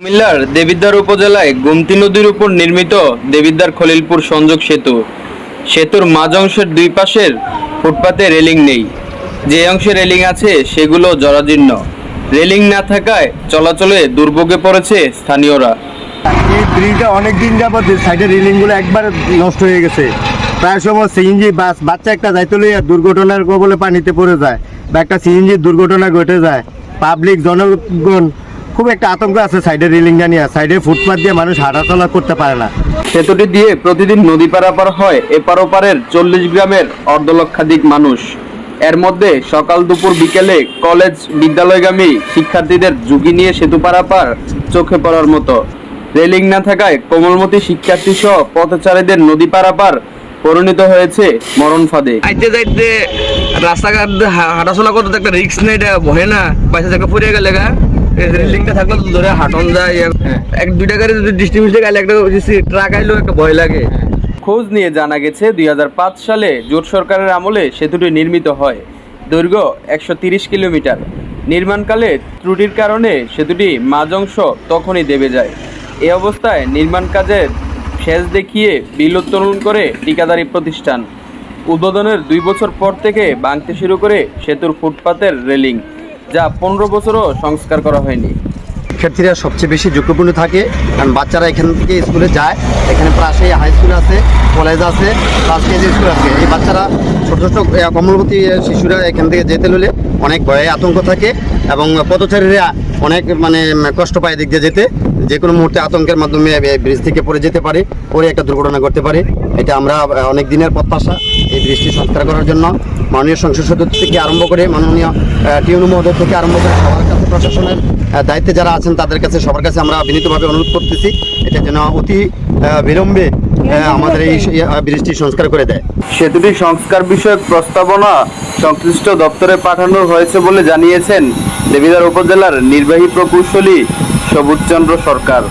কুমিল্লার দেবিদ্বার উপজেলায় গুমতি নদীর উপর নির্মিত দেবিদ্বার খলিলপুর সংযোগ সেতু। সেতুর মাঝ অংশের দুই পাশের ফুটপাতে রেলিং নেই। যে অংশে রেলিং আছে, সেগুলো জরাজীর্ণ। রেলিং না থাকায় চলাচলে দুর্ভোগে পড়েছে স্থানীয়রা। এই ব্রিজটা অনেক দিন যাবত সাইডের রেলিংগুলো একবার নষ্ট হয়ে গেছে। প্রায় সময় সিএনজি বাস, বাচ্চা একটা যাইতে লইয়া দুর্ঘটনার কবলে পানিতে পড়ে যায় বা একটা সিএনজির দুর্ঘটনা ঘটে যায়। পাবলিক জনগণ খুব একটা আতঙ্ক আছে সাইডের রেলিং জানিয়া সাইডের ফুটপাথ দিয়ে মানুষ হাঁটাচলা করতে পারে না। সেতুটি দিয়ে প্রতিদিন নদী পারাপার হয় এপার ওপারের চল্লিশ গ্রামের অর্ধলক্ষাধিক মানুষ। এর মধ্যে সকাল দুপুর বিকেলে কলেজ বিদ্যালয়গামী শিক্ষার্থীদের ঝুঁকি নিয়ে সেতু পারাপার চোখে পড়ার মতো। রেলিং না থাকায় কোমলমতি শিক্ষার্থী সহ পথচারীদের নদী পারাপার পরিণত হয়েছে মরণ ফাঁদে। আইতে যাইতে রাস্তাঘাট হাঁটাচলা করতে একটা রিক্স নেই এটা ভয় না পয়সা থেকে পড়ে গেলে গা। লিঙ্কটা থাকলে ধরে হাঁটন যায় হ্যাঁ। এক দুইটা গাড়ি যদি ডিস্ট্রিবিউশন গেলে একটা ট্রাক আইলেও একটা ভয় লাগে। খোঁজ নিয়ে জানা গেছে দুই হাজার পাঁচ সালে জোট সরকারের আমলে সেতুটি নির্মিত হয়। দৈর্ঘ্য একশো কিলোমিটার। নির্মাণকালে ত্রুটির কারণে সেতুটি মাঝ অংশ তখনই দেবে যায়। এ অবস্থায় নির্মাণ কাজের শেষ দেখিয়ে বিল উত্তোলন করে ঠিকাদারি প্রতিষ্ঠান। উদ্বোধনের দুই বছর পর থেকে ভাঙতে শুরু করে সেতুর ফুটপাতের রেলিং। যা পনেরো বছরও সংস্কার করা হয়নি। শিক্ষার্থীরা সবচেয়ে বেশি ঝুঁকিপূর্ণ থাকে, কারণ বাচ্চারা এখান থেকে স্কুলে যায়, এখানে পাশেই হাই স্কুল আছে কলেজ আছে ক্লাস কেজি স্কুল আছে। এই বাচ্চারা ছোটো ছোটো কমলবতী শিশুরা এখান থেকে যেতে হলে অনেক ভয়ে আতঙ্ক থাকে এবং পথচারীরা অনেক মানে কষ্ট পায় দিক দিয়ে যেতে। যে কোনো মুহূর্তে আতঙ্কের মাধ্যমে ব্রিজ থেকে পড়ে যেতে পারে পরে একটা দুর্ঘটনা ঘটতে পারে। এটা আমরা অনেক দিনের প্রত্যাশা। এই ব্রিজটি সংস্কার করার জন্য মাননীয় সংসদ সদস্য থেকে আরম্ভ করে মাননীয় টিউনু মহোদয় থেকে আরম্ভ করে সবার কাছে, প্রশাসনের দায়িত্বে যারা আছেন তাদের কাছে সবার কাছে আমরা বিনীতভাবে অনুরোধ করতেছি এটা যেন অতি বিলম্বে আমাদের এই ব্রিজটি সংস্কার করে দেয়। সেতুটি সংস্কার বিষয়ক প্রস্তাবনা সংশ্লিষ্ট দপ্তরে পাঠানো হয়েছে বলে জানিয়েছেন দেবিদার উপজেলার নির্বাহী প্রকৌশলী সবুজচন্দ্র সরকার।